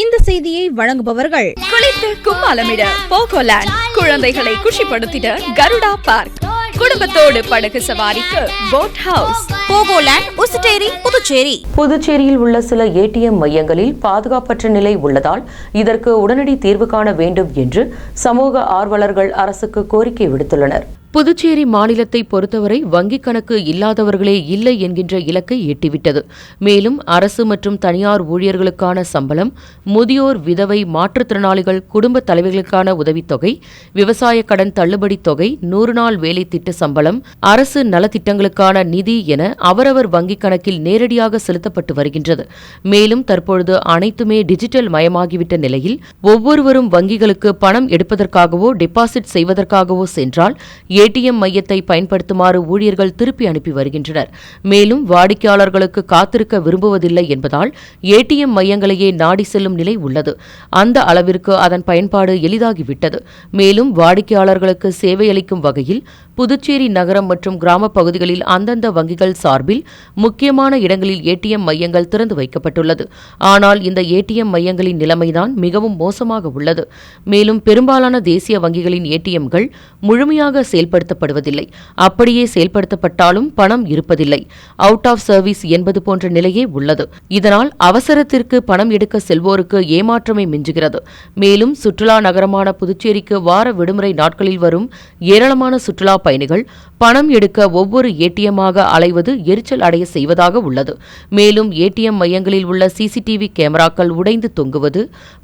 இந்த செய்தியை வழங்குபவர்கள் குளித்து கும்மாலமிட போகோலேண்ட் குழந்தைகளை குஷிப்படுத்திட கருடா பார்க். குடும்பத்தோடு படகு சவாரிக்கு boat house Pogoland Ousteri Puducherry. புதுச்சேரியில் உள்ள சில ஏடிஎம் மையங்களில் பாதுகாப்பற்ற நிலை உள்ளதால் இதற்கு உடனடி தீர்வு காண வேண்டும் என்று சமூக ஆர்வலர்கள் அரசுக்கு கோரிக்கை விடுத்துள்ளனர். புதுச்சேரி மாநிலத்தை பொறுத்தவரை வங்கிக் கணக்கு இல்லாதவர்களே இல்லை என்கின்ற இலக்கை எட்டிவிட்டது. மேலும் அரசு மற்றும் தனியார் ஊழியர்களுக்கான சம்பளம் முதியோர் விதவை மாற்றுத்திறனாளிகள் குடும்ப தலைவர்களுக்கான உதவித்தொகை விவசாய கடன் தள்ளுபடி தொகை நூறு நாள் வேலை திட்ட சம்பளம் அரசு நலத்திட்டங்களுக்கான நிதி என அவரவர் வங்கிக் கணக்கில் நேரடியாக செலுத்தப்பட்டு வருகின்றது. மேலும் தற்பொழுது அனைத்துமே டிஜிட்டல் மயமாகிவிட்ட நிலையில் ஒவ்வொருவரும் வங்கிகளுக்கு பணம் எடுப்பதற்காகவோ டெபாசிட் செய்வதற்காகவோ சென்றால் ஏடிஎம் மையத்தை பயன்படுத்துமாறு ஊழியர்கள் திருப்பி அனுப்பி வருகின்றனர். மேலும் வாடிக்கையாளர்களுக்கு காத்திருக்க விரும்புவதில்லை என்பதால் ஏடிஎம் மையங்களையே நாடி செல்லும் நிலை உள்ளது. அந்த அளவிற்கு அதன் பயன்பாடு எளிதாகிவிட்டது. மேலும் வாடிக்கையாளர்களுக்கு சேவையளிக்கும் வகையில் புதுச்சேரி நகரம் மற்றும் கிராம பகுதிகளில் அந்தந்த வங்கிகள் சார்பில் முக்கியமான இடங்களில் ஏடிஎம் மையங்கள் திறந்து வைக்கப்பட்டுள்ளது. ஆனால் இந்த ஏடிஎம் மையங்களின் நிலைமைதான் மிகவும் மோசமாக உள்ளது. மேலும் பெரும்பாலான தேசிய வங்கிகளின் ஏடிஎம்கள் முழுமையாக செயல்படுத்தப்படுவதில்லை. அப்படியே செயல்படுத்தப்பட்டாலும் பணம் இருப்பதில்லை. அவுட் ஆஃப் சர்வீஸ் என்பது போன்ற நிலையே உள்ளது. இதனால் அவசரத்திற்கு பணம் எடுக்க செல்வோருக்கு ஏமாற்றமே மிஞ்சுகிறது. மேலும் சுற்றுலா நகரமான புதுச்சேரிக்கு வார விடுமுறை நாட்களில் வரும் ஏராளமான சுற்றுலா பயணிகள் பணம் எடுக்க ஒவ்வொரு ஏடிஎம்மாக அலைவது எரிச்சல் அடைய செய்வதாக உள்ளது. மேலும் ஏடிஎம் மையங்களில் உள்ள சிசிடிவி கேமராக்கள் உடைந்து தொங்குவது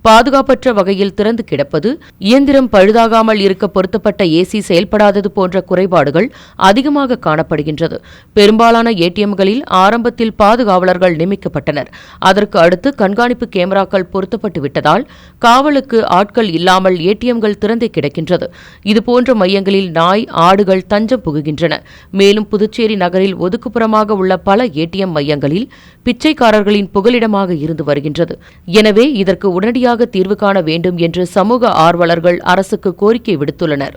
பாதுகாப்பற்ற வகையில் திறந்து கிடப்பது இயந்திரம் பழுதாகாமல் இருக்க பொருத்தப்பட்ட ஏசி செயல்படாதது போன்ற குறைபாடுகள் அதிகமாக காணப்படுகின்றது. பெரும்பாலான ஏடிஎம்களில் ஆரம்பத்தில் பாதுகாவலர்கள் நியமிக்கப்பட்டனர். அதற்கு அடுத்து கண்காணிப்பு கேமராக்கள் பொருத்தப்பட்டு விட்டதால் காவலுக்கு ஆட்கள் இல்லாமல் ஏடிஎம்கள் திறந்தே கிடக்கின்றது. இதுபோன்ற மையங்களில் நாய் ஆடுகள் தஞ்சம் புகுகின்றன. மேலும் புதுச்சேரி நகரில் ஒதுக்குப்புறமாக உள்ள பல ஏடிஎம் மையங்களில் பிச்சைக்காரர்களின் புகலிடமாக இருந்து வருகின்றது. எனவே இதற்கு உடனடியாக தீர்வு காண வேண்டும் என்று சமூக ஆர்வலர்கள் அரசுக்கு கோரிக்கை விடுத்துள்ளனர்.